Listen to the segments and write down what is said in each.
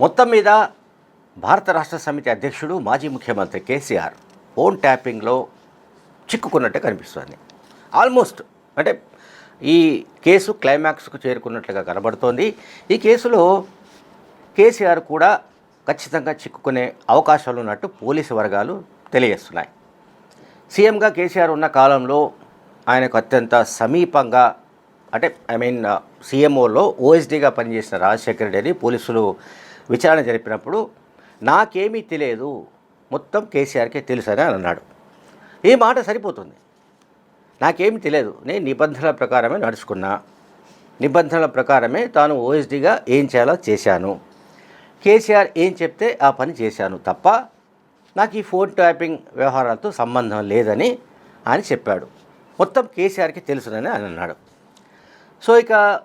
మొత్తం మీద భారత రాష్ట్ర సమితి అధ్యక్షుడు మాజీ ముఖ్యమంత్రి కేసీఆర్ ఫోన్ ట్యాపింగ్లో చిక్కుకున్నట్టే కనిపిస్తుంది. ఆల్మోస్ట్ అంటే ఈ కేసు క్లైమాక్స్కు చేరుకున్నట్లుగా కనబడుతోంది. ఈ కేసులో కేసీఆర్ కూడా ఖచ్చితంగా చిక్కుకునే అవకాశాలు ఉన్నట్టు పోలీసు వర్గాలు తెలియజేస్తున్నాయి. సీఎంగా కేసీఆర్ ఉన్న కాలంలో ఆయనకు అత్యంత సమీపంగా అంటే ఐ మీన్ సీఎంఓలో ఓఎస్డీగా పనిచేసిన రాజశేఖర రెడ్డి పోలీసులు విచారణ జరిపినప్పుడు నాకేమీ తెలియదు. మొత్తం కేసీఆర్కే తెలుసు అని అన్నాడు. ఈ మాట సరిపోతుంది. నాకేమీ తెలియదు. నేను నిబంధనల ప్రకారమే నడుచుకున్నా. నిబంధనల ప్రకారమే తాను ఓఎస్డీగా ఏం చేయాలో చేశాను. కేసీఆర్ ఏం చెప్తే ఆ పని చేశాను తప్ప నాకు ఈ ఫోన్ ట్యాపింగ్ వ్యవహారాలతో సంబంధం లేదని ఆయన చెప్పాడు. మొత్తం కేసీఆర్కి తెలుసునని ఆయన అన్నాడు. సో ఇక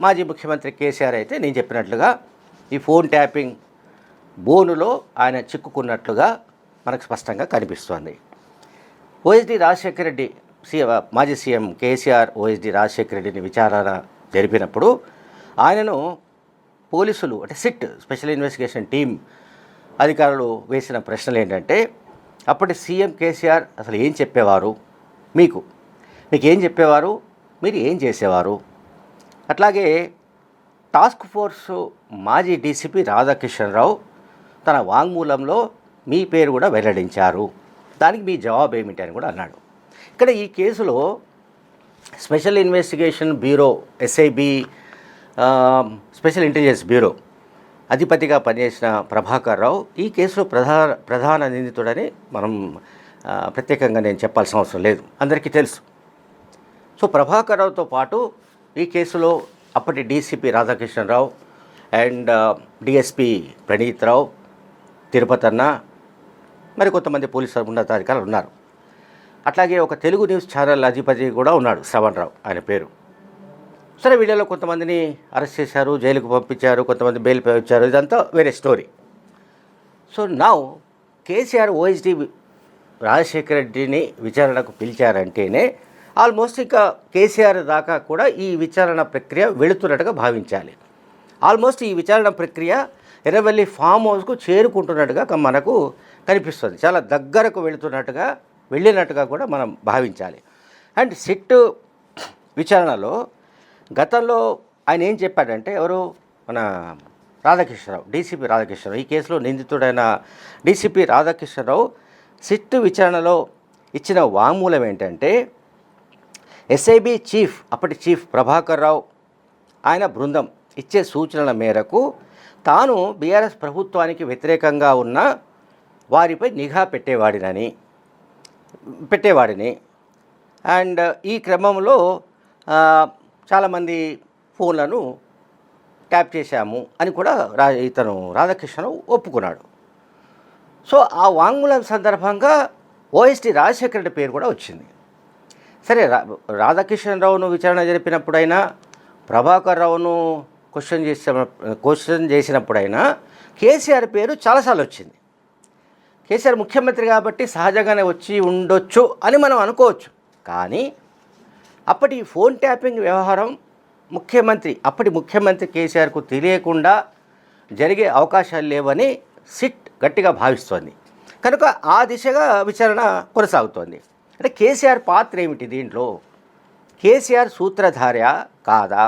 మాజీ ముఖ్యమంత్రి కేసీఆర్ అయితే నేను చెప్పినట్లుగా ఈ ఫోన్ ట్యాపింగ్ బోనులో ఆయన చిక్కుకున్నట్లుగా మనకు స్పష్టంగా కనిపిస్తోంది. ఓఎస్డి రాజశేఖర రెడ్డి సి మాజీ సీఎం కేసీఆర్ ఓఎస్డి రాజశేఖర రెడ్డిని విచారణ జరిపినప్పుడు ఆయనను పోలీసులు అంటే సిట్ స్పెషల్ ఇన్వెస్టిగేషన్ టీం అధికారులు వేసిన ప్రశ్నలు ఏంటంటే అప్పటి సీఎం కేసీఆర్ అసలు ఏం చెప్పేవారు? మీకు మీకు ఏం చెప్పేవారు? మీరు ఏం చేసేవారు? అట్లాగే టాస్క్ ఫోర్స్ మాజీ డీసీపీ రాధాకిషన్ రావు తన వాంగ్మూలంలో మీ పేరు కూడా వెల్లడించారు. దానికి మీ జవాబు ఏమిటి అని కూడా అన్నాడు. ఇక్కడ ఈ కేసులో special investigation bureau SIB special intelligence bureau అధిపతిగా పనిచేసిన ప్రభాకర్ రావు ఈ కేసులో ప్రధాన ప్రధాన నిందితుడని మనం ప్రత్యేకంగా నేను చెప్పాల్సిన అవసరం లేదు. అందరికీ తెలుసు. సో ప్రభాకర్ రావుతో పాటు ఈ కేసులో అప్పటి DCP Radhakrishnarao and DSP Praneeth Rao మరి కొంతమంది పోలీసు ఉన్నతాధికారులు ఉన్నారు. అట్లాగే ఒక తెలుగు న్యూస్ ఛానల్ అధిపతి కూడా ఉన్నాడు శ్రవణ్ రావు ఆయన పేరు. సరే వీళ్ళలో కొంతమందిని అరెస్ట్ చేశారు జైలుకు పంపించారు కొంతమంది బెయిల్పై వచ్చారు ఇదంతా వేరే స్టోరీ. సో నా కేసీఆర్ ఓఎస్డి రాజశేఖర రెడ్డిని విచారణకు పిలిచారంటేనే ఆల్మోస్ట్ ఇక కేసీఆర్ దాకా కూడా ఈ విచారణ ప్రక్రియ వెళుతున్నట్టుగా భావించాలి. ఆల్మోస్ట్ ఈ విచారణ ప్రక్రియ ఎర్రవల్లి ఫామ్ హౌస్కు చేరుకుంటున్నట్టుగా మనకు కనిపిస్తుంది. చాలా దగ్గరకు వెళుతున్నట్టుగా వెళ్ళినట్టుగా కూడా మనం భావించాలి. అండ్ సిట్ విచారణలో గతంలో ఆయన ఏం చెప్పాడంటే ఎవరు? మన రాధాకృష్ణరావు డీసీపీ రాధాకృష్ణరావు. ఈ కేసులో నిందితుడైన డీసీపీ రాధాకృష్ణరావు సిట్ విచారణలో ఇచ్చిన వాంగ్మూలం ఏంటంటే ఎస్ఐబి చీఫ్ అప్పటి చీఫ్ ప్రభాకర్ రావు ఆయన బృందం ఇచ్చే సూచనల మేరకు తాను బీఆర్ఎస్ ప్రభుత్వానికి వ్యతిరేకంగా ఉన్న వారిపై నిఘా పెట్టేవాడినని పెట్టేవాడిని. అండ్ ఈ క్రమంలో చాలామంది ఫోన్లను ట్యాప్ చేశాము అని కూడా రా ఇతను రాధాకృష్ణ ఒప్పుకున్నాడు. సో ఆ వాంగ్మూలం సందర్భంగా ఓఎస్టీ రాజశేఖర్ రెడ్డి పేరు కూడా వచ్చింది. సరే రా రాధాకృష్ణరావును విచారణ జరిపినప్పుడైనా ప్రభాకర్ రావును క్వశ్చన్ చేసిన క్వశ్చన్ చేసినప్పుడైనా కేసీఆర్ పేరు చాలాసార్లు వచ్చింది. కేసీఆర్ ముఖ్యమంత్రి కాబట్టి సహజంగానే వచ్చి ఉండొచ్చు అని మనం అనుకోవచ్చు. కానీ అప్పటి ఫోన్ ట్యాపింగ్ వ్యవహారం ముఖ్యమంత్రి అప్పటి ముఖ్యమంత్రి కేసీఆర్కు తెలియకుండా జరిగే అవకాశాలు లేవని సిట్ గట్టిగా భావిస్తోంది. కనుక ఆ దిశగా విచారణ కొనసాగుతోంది. అంటే కేసీఆర్ పాత్ర ఏమిటి దీంట్లో? కేసీఆర్ సూత్రధార్య కాదా?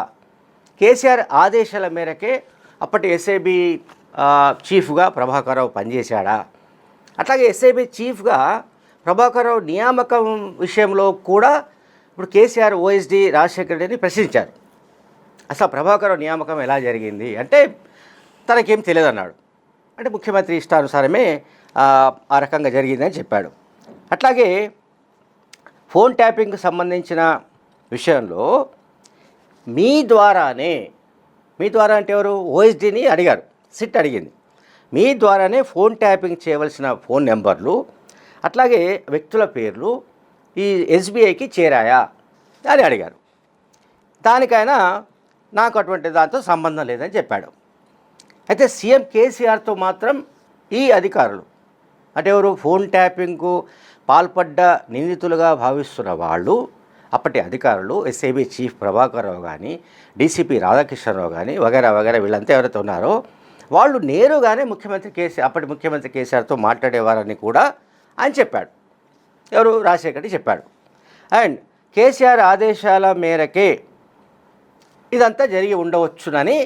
కేసీఆర్ ఆదేశాల మేరకే అప్పటి ఎస్ఐబి చీఫ్గా ప్రభాకరరావు పనిచేశాడా? అట్లాగే ఎస్ఐబి చీఫ్గా ప్రభాకరరావు నియామకం విషయంలో కూడా ఇప్పుడు కేసీఆర్ ఓఎస్డి రాజశేఖర రెడ్డిని ప్రశ్నించారు. అసలు ప్రభాకరరావు నియామకం ఎలా జరిగింది? అంటే తనకేం తెలియదు అన్నాడు అంటే ముఖ్యమంత్రి ఇష్టానుసారమే ఆ రకంగా జరిగిందని చెప్పాడు. అట్లాగే ఫోన్ ట్యాపింగ్కి సంబంధించిన విషయంలో మీ ద్వారానే మీ ద్వారా అంటే ఎవరు? ఓఎస్డీని అడిగారు. సిట్ అడిగింది. మీ ద్వారానే ఫోన్ ట్యాపింగ్ చేయవలసిన ఫోన్ నెంబర్లు అట్లాగే వ్యక్తుల పేర్లు ఈ ఎస్బీఐకి చేరాయా అని అడిగారు. దానికైనా నాకు అటువంటి దాంతో సంబంధం లేదని చెప్పాడు. అయితే సీఎం కేసీఆర్తో మాత్రం ఈ అధికారులు అంటే ఎవరు? ఫోన్ ట్యాపింగ్కు పాల్పడ్డ నిందితులుగా భావిస్తున్న వాళ్ళు అప్పటి అధికారులు ఎస్ఏబి చీఫ్ ప్రభాకర్ రావు కానీ డీసీపీ రాధాకృష్ణరావు కానీ వగేరా వగేరా వీళ్ళంతా ఎవరైతే ఉన్నారో వాళ్ళు నేరుగానే ముఖ్యమంత్రి కేసీఆర్ అప్పటి ముఖ్యమంత్రి కేసీఆర్తో మాట్లాడేవారని కూడా ఆయన చెప్పాడు. ఎవరు? రాజశేఖర్ రెడ్డి చెప్పాడు. అండ్ కేసీఆర్ ఆదేశాల మేరకే ఇదంతా జరిగి ఉండవచ్చునని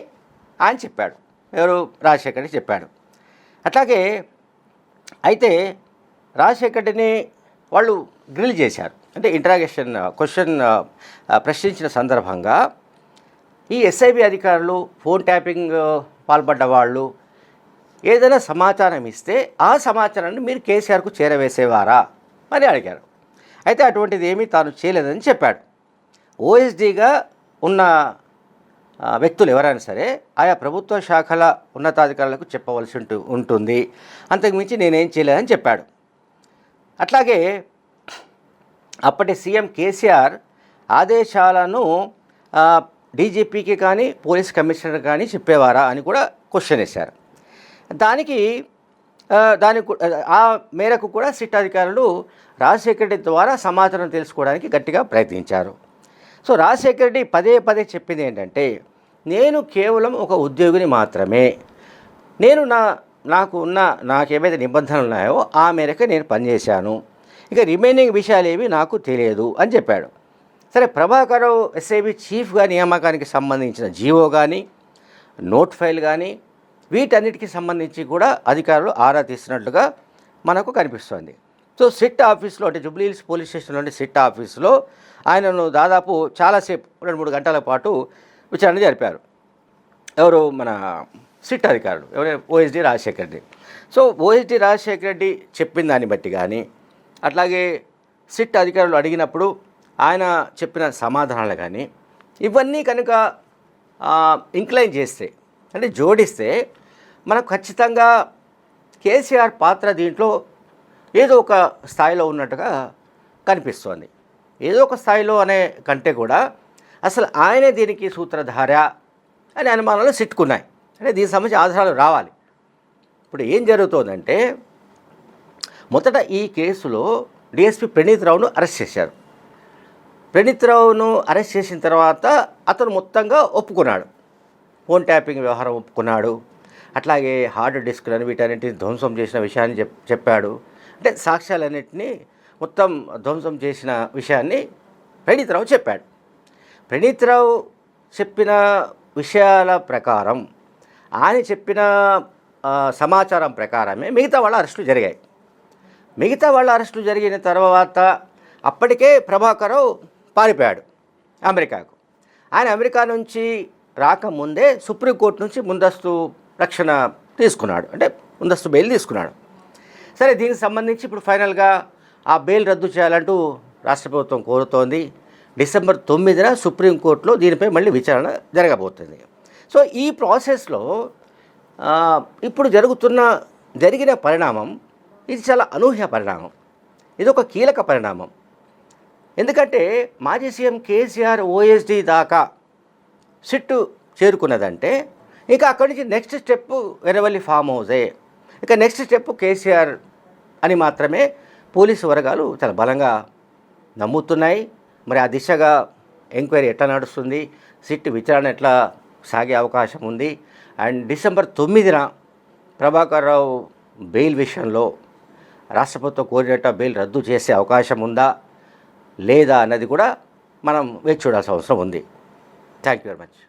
ఆయన చెప్పాడు. ఎవరు? రాజశేఖర్ రెడ్డి చెప్పాడు. అట్లాగే అయితే రాజశేఖర్ని వాళ్ళు గ్రిల్ చేశారు. అంటే ఇంటరాగేషన్ క్వశ్చన్ ప్రశ్నించిన సందర్భంగా ఈ ఎస్ఐబి అధికారులు ఫోన్ ట్యాపింగ్ పాల్పడ్డ వాళ్ళు ఏదైనా సమాచారం ఇస్తే ఆ సమాచారాన్ని మీరు కేసీఆర్కు చేరవేసేవారా అని అడిగారు. అయితే అటువంటిది ఏమీ తాను చేయలేదని చెప్పాడు. ఓఎస్డీగా ఉన్న వ్యక్తులు ఎవరైనా సరే ఆయా ప్రభుత్వ శాఖల ఉన్నతాధికారులకు చెప్పవలసి ఉంటు ఉంటుంది. అంతకుమించి నేనేం చేయలేదని చెప్పాడు. అట్లాగే అప్పటి సీఎం కేసీఆర్ ఆదేశాలను డీజీపీకి కానీ పోలీస్ కమిషనర్ కానీ చెప్పేవారా అని కూడా క్వశ్చన్ వేశారు. దానికి దాని ఆ మేరకు కూడా సిట్ అధికారులు రాజశేఖర రెడ్డి ద్వారా సమాచారం తెలుసుకోవడానికి గట్టిగా ప్రయత్నించారు. సో రాజశేఖర రెడ్డి పదే పదే చెప్పింది ఏంటంటే నేను కేవలం ఒక ఉద్యోగిని మాత్రమే. నేను నా నాకు ఉన్న నాకు నిబంధనలు ఉన్నాయో ఆ మేరకు నేను పనిచేశాను ఇక రిమైనింగ్ విషయాలు ఏవి నాకు తెలియదు అని చెప్పాడు. సరే ప్రభాకర్ ఎస్ఐబి చీఫ్గా నియామకానికి సంబంధించిన జీవో కానీ నోట్ ఫైల్ కానీ వీటన్నిటికి సంబంధించి కూడా అధికారులు ఆరా తీస్తున్నట్లుగా మనకు కనిపిస్తోంది. సో సిట్ ఆఫీస్లో అంటే జుబ్లీహిల్స్ పోలీస్ స్టేషన్లోని సిట్ ఆఫీస్లో ఆయనను దాదాపు చాలాసేపు రెండు మూడు గంటల పాటు విచారణ జరిపారు. ఎవరు? మన సిట్ అధికారులు ఎవరైనా OSD Rajasekhar Reddy. So OSD Rajasekhar Reddy చెప్పిన దాన్ని బట్టి కానీ అట్లాగే సిట్ అధికారులు అడిగినప్పుడు ఆయన చెప్పిన సమాధానాలు కానీ ఇవన్నీ కనుక ఇంక్లైన్ చేస్తే అంటే జోడిస్తే మనకు ఖచ్చితంగా కేసీఆర్ పాత్ర దీంట్లో ఏదో ఒక స్థాయిలో ఉన్నట్టుగా కనిపిస్తోంది. ఏదో ఒక స్థాయిలో అనే కంటే కూడా అసలు ఆయనే దీనికి సూత్రధార అనే అనుమానాలు సిట్టుకున్నాయి. అంటే దీనికి సంబంధించి ఆధారాలు రావాలి. ఇప్పుడు ఏం జరుగుతోందంటే మొదట ఈ కేసులో డిఎస్పి ప్రణీత్ రావును అరెస్ట్ చేశారు. ప్రణీత్ రావును అరెస్ట్ చేసిన తర్వాత అతను మొత్తంగా ఒప్పుకున్నాడు. ఫోన్ ట్యాపింగ్ వ్యవహారం ఒప్పుకున్నాడు. అట్లాగే హార్డ్ డిస్క్లను వీటన్నిటిని ధ్వంసం చేసిన విషయాన్ని చెప్ చెప్పాడు. అంటే సాక్ష్యాలన్నింటినీ మొత్తం ధ్వంసం చేసిన విషయాన్ని ప్రణీత్ రావు చెప్పాడు. ప్రణీత్ రావు చెప్పిన విషయాల ప్రకారం ఆయన చెప్పిన సమాచారం ప్రకారమే మిగతా వాళ్ళ అరెస్టులు జరిగాయి. మిగతా వాళ్ళ అరెస్టులు జరిగిన తర్వాత అప్పటికే ప్రభాకరరావు పారిపోయాడు అమెరికాకు. ఆయన అమెరికా నుంచి రాకముందే సుప్రీంకోర్టు నుంచి ముందస్తు రక్షణ తీసుకున్నాడు. అంటే ముందస్తు బెయిల్ తీసుకున్నాడు. సరే దీనికి సంబంధించి ఇప్పుడు ఫైనల్గా ఆ బెయిల్ రద్దు చేయాలంటూ రాష్ట్ర ప్రభుత్వం కోరుతోంది. డిసెంబర్ తొమ్మిదిన సుప్రీంకోర్టులో దీనిపై మళ్ళీ విచారణ జరగబోతుంది. సో ఈ ప్రాసెస్లో ఇప్పుడు జరుగుతున్న జరిగిన పరిణామం ఇది చాలా అనూహ్య పరిణామం. ఇది ఒక కీలక పరిణామం. ఎందుకంటే మాజీ సీఎం కేసీఆర్ ఓఎస్డి దాకా సిట్టు చేరుకున్నదంటే ఇంకా అక్కడి నుంచి నెక్స్ట్ స్టెప్ వెరవల్లి ఫామ్ హౌసే. ఇక నెక్స్ట్ స్టెప్ కేసీఆర్ అని మాత్రమే పోలీసు వర్గాలు చాలా బలంగా నమ్ముతున్నాయి. మరి ఆ దిశగా ఎంక్వైరీ ఎట్లా నడుస్తుంది? సిట్ విచారణ ఎట్లా సాగే అవకాశం ఉంది. అండ్ డిసెంబర్ తొమ్మిదిన ప్రభాకర్ రావు బెయిల్ విషయంలో రాష్ట్ర ప్రభుత్వం కోరినట్టు బెయిల్ రద్దు చేసే అవకాశం ఉందా? లేదా? అన్నది కూడా మనం వేచి చూడాల్సిన అవసరం ఉంది. Thank you very much.